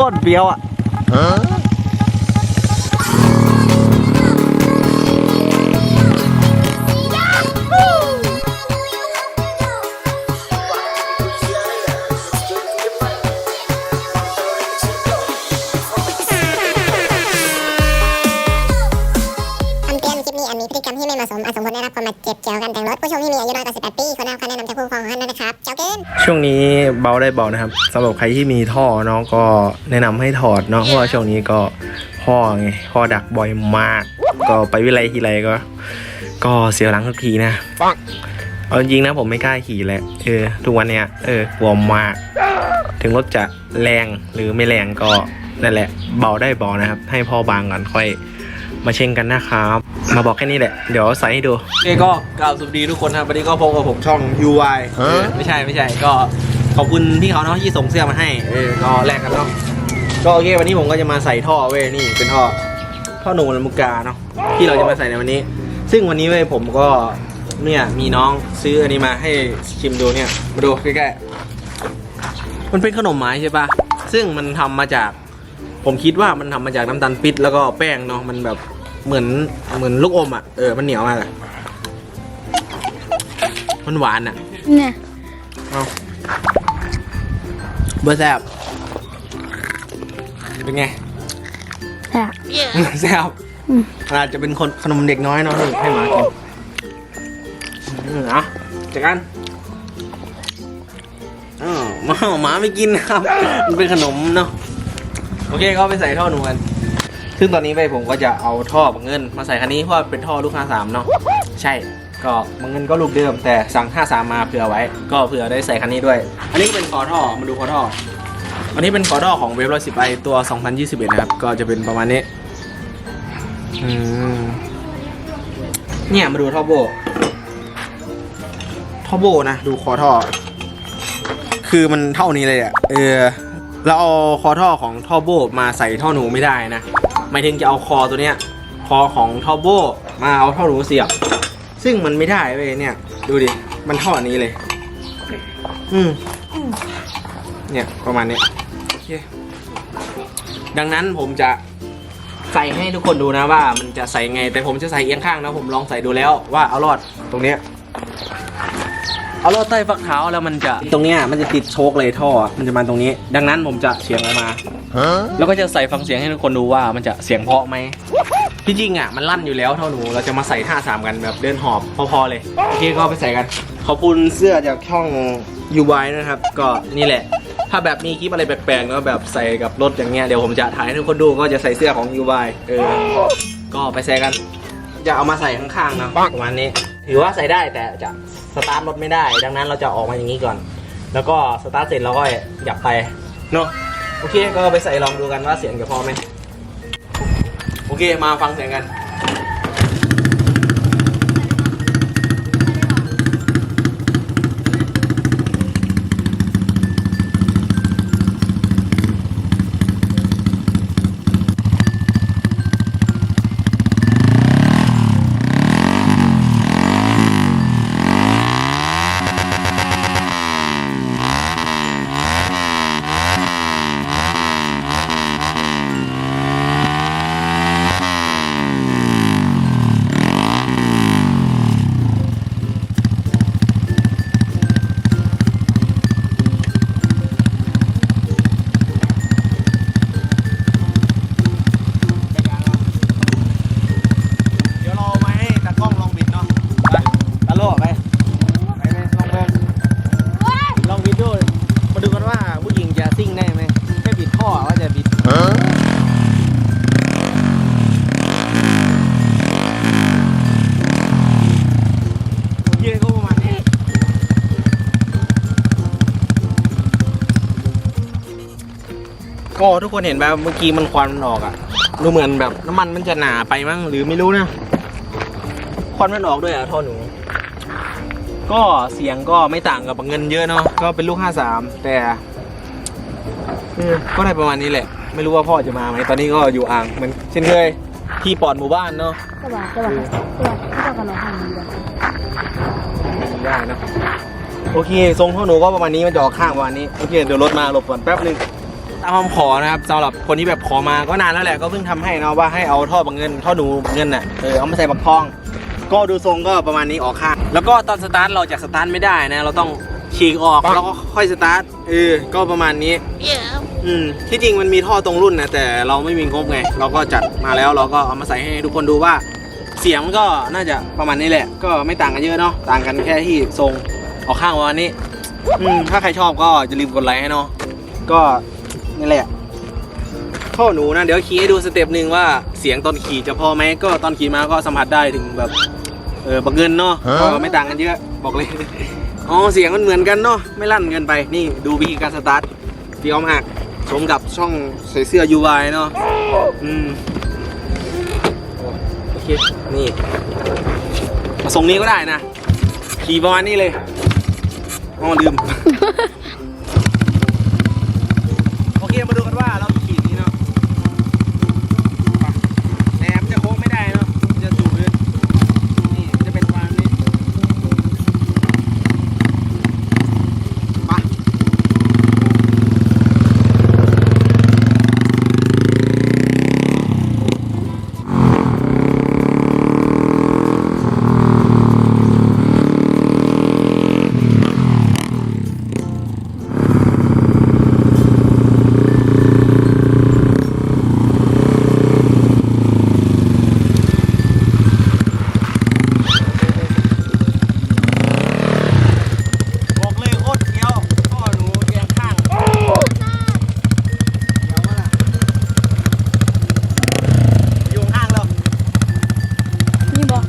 คตรเฟี้ยวอะ ที่ไม่เหมาะสมอาจสมควรได้รับความบาดเจ็บเกี่ยวกับการแต่งรถผู้ชมที่มีอายุน้อยกว่า18ปีควรได้รับคำแนะนำจากผู้ปกครองของท่านด้วยนะครับเจ้าเกิน ช่วงนี้เบาได้เบานะครับสำหรับใครที่มีท่อเนาะก็แนะนำให้ถอดเนาะเพราะว่าช่วงนี้ก็พ่อไงพ่อดักบ่อยมาก ก็ไปวิไลทีไรก็ ก็เสียหลังทุกทีนะเอาจริงๆนะผมไม่กล้าขี่แหละเออทุกวันเนี้ยเออกลัวมาก ถึงรถจะแรงหรือไม่แรงก็นั่นแหละเบาได้เบานะครับ ให้พ่อบางก่อนค่อย มาเช็งกันนะครับ มาบอกแค่นี้แหละ เดี๋ยวใส่ให้ดูเอ้ก็กล่าวสวัสดีทุกคนครับวันนี้ก็พบกับผมช่อง UI เออไม่ใช่ไม่ใช่ก็ขอบคุณพี่เขาเนาะที่ส่งเสื้อมาให้เออก็แลกกันเนาะก็โอเควันนี้ผมก็จะมาใส่ท่อเว้ยนี่เป็นท่อท่อหนูลำมุกาเนาะที่เราจะมาใส่ในวันนี้ ซึ่งวันนี้เว้ยผมก็เนี่ยมีน้องซื้ออันนี้มาให้ชิมดูเนี่ยมาดูใกล้ๆมันเป็นขนมไม้ใช่ปะซึ่งมันทำมาจาก ผมคิดว่ามันทำมาจากน้ำตาลปิดแล้วก็แป้งเนาะมันแบบเหมือนเหมือนลูกอมอะเออมันเหนียวมากอะมันหวานอะเนี่ยเอาเบอร์แซบเป็นไงแหละแซบอืมอาจจะเป็นคนขนมเด็กน้อยเนาะนี่ให้หมากินอืมเอะจากกันอ้าวหมาหมาไม่กินนะครับ มันเป็นขนมเนาะ โอเคก็ไปใส่ท่อหนูกัน ซึ่งตอนนี้ไปผมก็จะเอาท่อบังเงิน มาใส่คันนี้เพราะเป็นท่อลูก53เนาะ ใช่ ก็บังเงินก็ลูกเดิม แต่สั่ง 53 มาเผื่อไว้ ก็เผื่อได้ใส่คันนี้ด้วย อันนี้ก็เป็นคอท่อ มาดูคอท่อ อันนี้เป็นคอท่อของเวฟร้อยสิบไอตัว 2021 นะครับ ก็จะเป็นประมาณนี้ อืม เนี่ยมาดูท่อโบท่อโบนะ ดูคอท่อ คือมันเท่านี้เลยอะเออ เราเอาคอท่อของท่อโบมาใส่ท่อหนูไม่ได้นะหมายถึงจะเอาคอตัวเนี้ยคอของท่อโบมาเอาท่อหนูเสียบ ซึ่งมันไม่ได้เว้ยเนี่ย ดูดิมันท่อนี้เลย อืมเนี่ยประมาณนี้ดังนั้นผมจะใส่ให้ทุกคนดูนะว่ามันจะใส่ไง แต่ผมจะใส่เอียงข้างนะผมลองใส่ดูแล้วว่าเอารอดตรงเนี้ย เอาลอดใต้ฝักเท้าแล้วมันจะตรงเนี้ยมันจะติดโชคเลยท่อ มันจะมาตรงนี้ ดังนั้นผมจะเสียงออกมา แล้วก็จะใส่ฟังเสียงให้ทุกคนดูว่ามันจะเสียงเพราะไหมที่จริงอะมันลั่นอยู่แล้วเท่าหนูเราจะมาใส่ท่าสามกันแบบเดินหอบพอๆเลยโอเคก็ไปใส่กัน ขอบคุณเสื้อจากช่องยูไนะครับ ก็นี่แหละ ถ้าแบบมีคลิปอะไรแปลกๆเนอะแบบใส่กับรถอย่างเงี้ยเดี๋ยวผมจะถ่ายให้ทุกคนดูก็จะใส่เสื้อของยูไเออก็ไปใส่กัน จะเอามาใส่ข้างๆนะประมาณนี้ ถือว่าใส่ได้แต่จะสตาร์ทรถไม่ได้ ดังนั้นเราจะออกมาอย่างนี้ก่อน แล้วก็สตาร์ทเสร็จเราก็หยับไปเนาะโอเคก็ไปใส่ลองดูกันว่าเสียงจะพอไหมโอเคมาฟังเสียงกัน ก็ทุกคนเห็นแบบเมื่อกี้มันควันมันออกอะดูเหมือนแบบน้ำมันมันจะหนาไปมั้งหรือไม่รู้นะควันมันออกด้วยอะท่อหนู ก็เสียงก็ไม่ต่างกับเงินเยอะเนาะก็เป็นลูก 53 แต่เออก็ได้ประมาณนี้แหละ ไม่รู้ว่าพ่อจะมาไหมตอนนี้ก็อยู่อ่างเหมือนเช่นเคยที่ปอดหมู่บ้านเนาะก็บอกก็บอกก็บอกก็บอกกันเราทำดีแบบได้เนอะโอเคทรงท่อหนูก็ประมาณนี้มันจะออกข้างประมาณนี้โอเคเดี๋ยวรถมาหลบก่อนแป๊บนึง ตามคำขอนะครับสำหรับคนที่แบบขอมาก็นานแล้วแหละก็เพิ่งทำให้เนาะว่าให้เอาท่อบังเงินท่อหนูเงินน่ะเออเอามาใส่บักทอง ก็ดูทรงก็ประมาณนี้ออกข้างแล้วก็ตอนสตาร์ทเราจะสตาร์ทไม่ได้นะ เราต้องฉีกออกแล้วก็ค่อยสตาร์ทเออก็ประมาณนี้อืมที่จริงมันมีท่อตรงรุ่นนะแต่เราไม่มีงบไง เราก็จัดมาแล้วเราก็เอามาใส่ให้ทุกคนดูว่า เสียงมันก็น่าจะประมาณนี้แหละ ก็ไม่ต่างกันเยอะเนาะต่างกันแค่ที่ทรงออกข้างประมาณนี้อืมถ้าใครชอบก็อย่าลืมกดไลค์ให้เนาะก็ นี่แหละท่อหนูนะเดี๋ยวขี่ให้ดูสเต็ปหนึ่งว่าเสียงตอนขี่จะพอไหมก็ตอนขี่มาก็สัมผัสได้ถึงแบบเออบักเงินเนาะก็ไม่ต่างกันเยอะบอกเลยอ๋อเสียงมันเหมือนกันเนาะไม่ลั่นเกินไปนี่ดูวิธีการสตาร์ทเฟี้ยวมากสมกับช่องใส่เสื้อ UI เนาะอืมโอเคนี่มาทรงนี้ก็ได้นะ ขี่ประมาณนี้เลยอ๋อลืม โอเค มาดูกันว่าเราขี่นี้เนาะไปแต่มันจะโค้งไม่ได้เนาะมันจะสูงพื้นนี่มันจะเป็นประมาณนี้ไปบอกเลยโคตรเกี้ยวพ่อหนูเรียงข้างเดี๋ยวมาล่ะอยู่ข้างแล้ว นี่บอก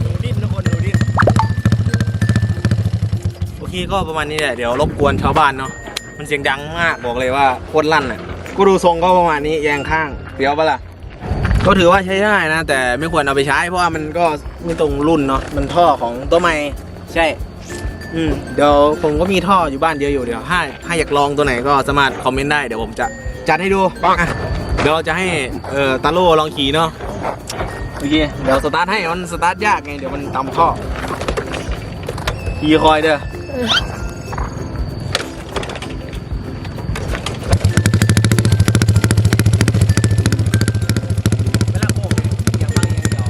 หนูดิ้นทุกคนหนูดิ้นโอเค ก็ประมาณนี้แหละ เดี๋ยวรบกวนชาวบ้านเนาะ มันเสียงดังมากบอกเลยว่าโคตรลั่นอะ กูดูทรงก็ประมาณนี้แยงข้างเดี๋ยวปะล่ะ ก็ถือว่าใช้ได้นะ แต่ไม่ควรเอาไปใช้เพราะว่ามันก็ไม่ตรงรุ่นเนาะ มันท่อของตัวใหม่ใช่ อืมเดี๋ยวผมก็มีท่ออยู่บ้านเดียอะอยู่เดี๋ยวถ้าถ้าอยากลองตัวไหนก็สามารถคอมเมนต์ได้เดี๋ยวผมจะจัดให้ดูอะเดี๋ยวเราจะให้เอ่อตาโล่ลองขี่เนาะโอเคเดี๋ยวสตาร์ทให้มันสตาร์ทยากไงเดี๋ยวมันตำท่อขี่คอยเด้อ เวลาโบกเนี่ยอย่าฟังอย่างเดียว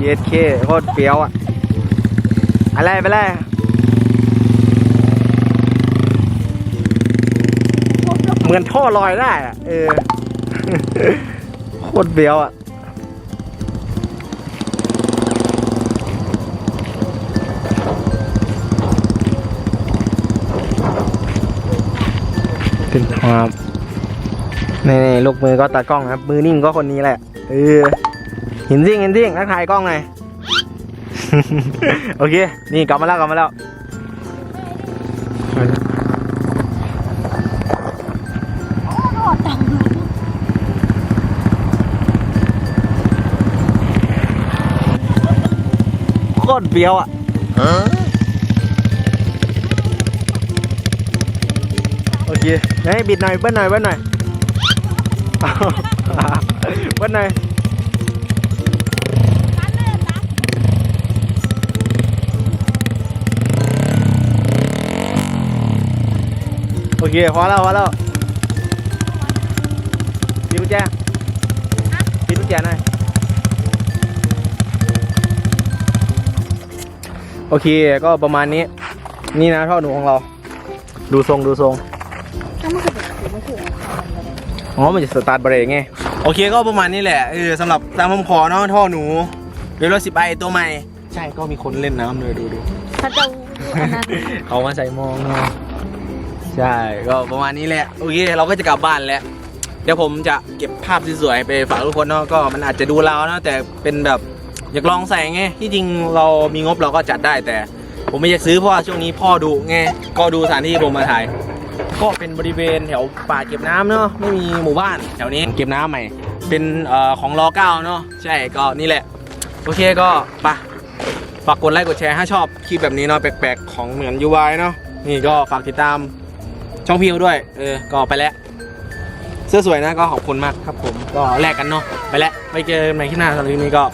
เย็ดเคโคตรเปรี้ยวอะ อะไรไปเลย เหมือนท่อลอยได้อะเออโคตรเปรี้ยวอะถึงครับนี่ลูกมือก็ตากล้องครับ มือนิ่งก็คนนี้แหละ เออเห็นซิ่งเห็นซิ่งทักทายกล้องหน่อยโอเค นี่กลับมาแล้วกลับมาแล้ว คตรเบี้ยวอะโอเคไหนบิดหน่อยเบิ้ลหน่อยเบิ้ลหน่อยเบิ้ลหน่อยโอเคพอแล้วพอแล้วปิดกุญแจปิดกุญแจหน่อย โอเคก็ประมาณนี้ นี่นะท่อหนูของเรา ดูทรงดูทรงถ้ามันคือแบบมันคืออ๋อมันจะสตาร์ทเบรกไงโอเคก็ประมาณนี้แหละเออสำหรับตามคำขอเนาะท่อหนูเวลสิบไอตัวใหม่ ใช่ก็มีคนเล่นน้ำเลยดูดูถ้าเจ้าอันนั้นเอามาใส่มองเนาะใช่ก็ประมาณนี้แหละโอเคเราก็จะกลับบ้านแล้วเดี๋ยวผมจะเก็บภาพสวยๆไปฝากทุกคนเนาะก็มันอาจจะดูเราเนาะแต่เป็นแบบ อยากลองใส่ไงที่จริงเรามีงบเราก็จัดได้แต่ ผมไม่อยากซื้อเพราะว่าช่วงนี้พ่อดูไงก็ดูสถานที่ผมมาถ่าย ก็เป็นบริเวณแถวป่าเก็บน้ำเนาะไม่มีหมู่บ้านแถวนี้เก็บน้ำใหม่ เป็นเอ่อของรอเก้าเนาะใช่ก็นี่แหละ โอเคก็ไปะฝากกดไลค์กดแชร์ถ้าชอบคลิปแบบนี้เนาะแปลกๆของเหมือนยูไวเนาะนี่ก็ฝากติดตามช่องพี่เขาด้วยเออก็ไปแล้วเสื้อสวยนะก็ขอบคุณมากครับผมก็แลกกันเนาะไปแล้วไปเจอกันใหม่ที่หน้าสำหรับคลิปนี้ก็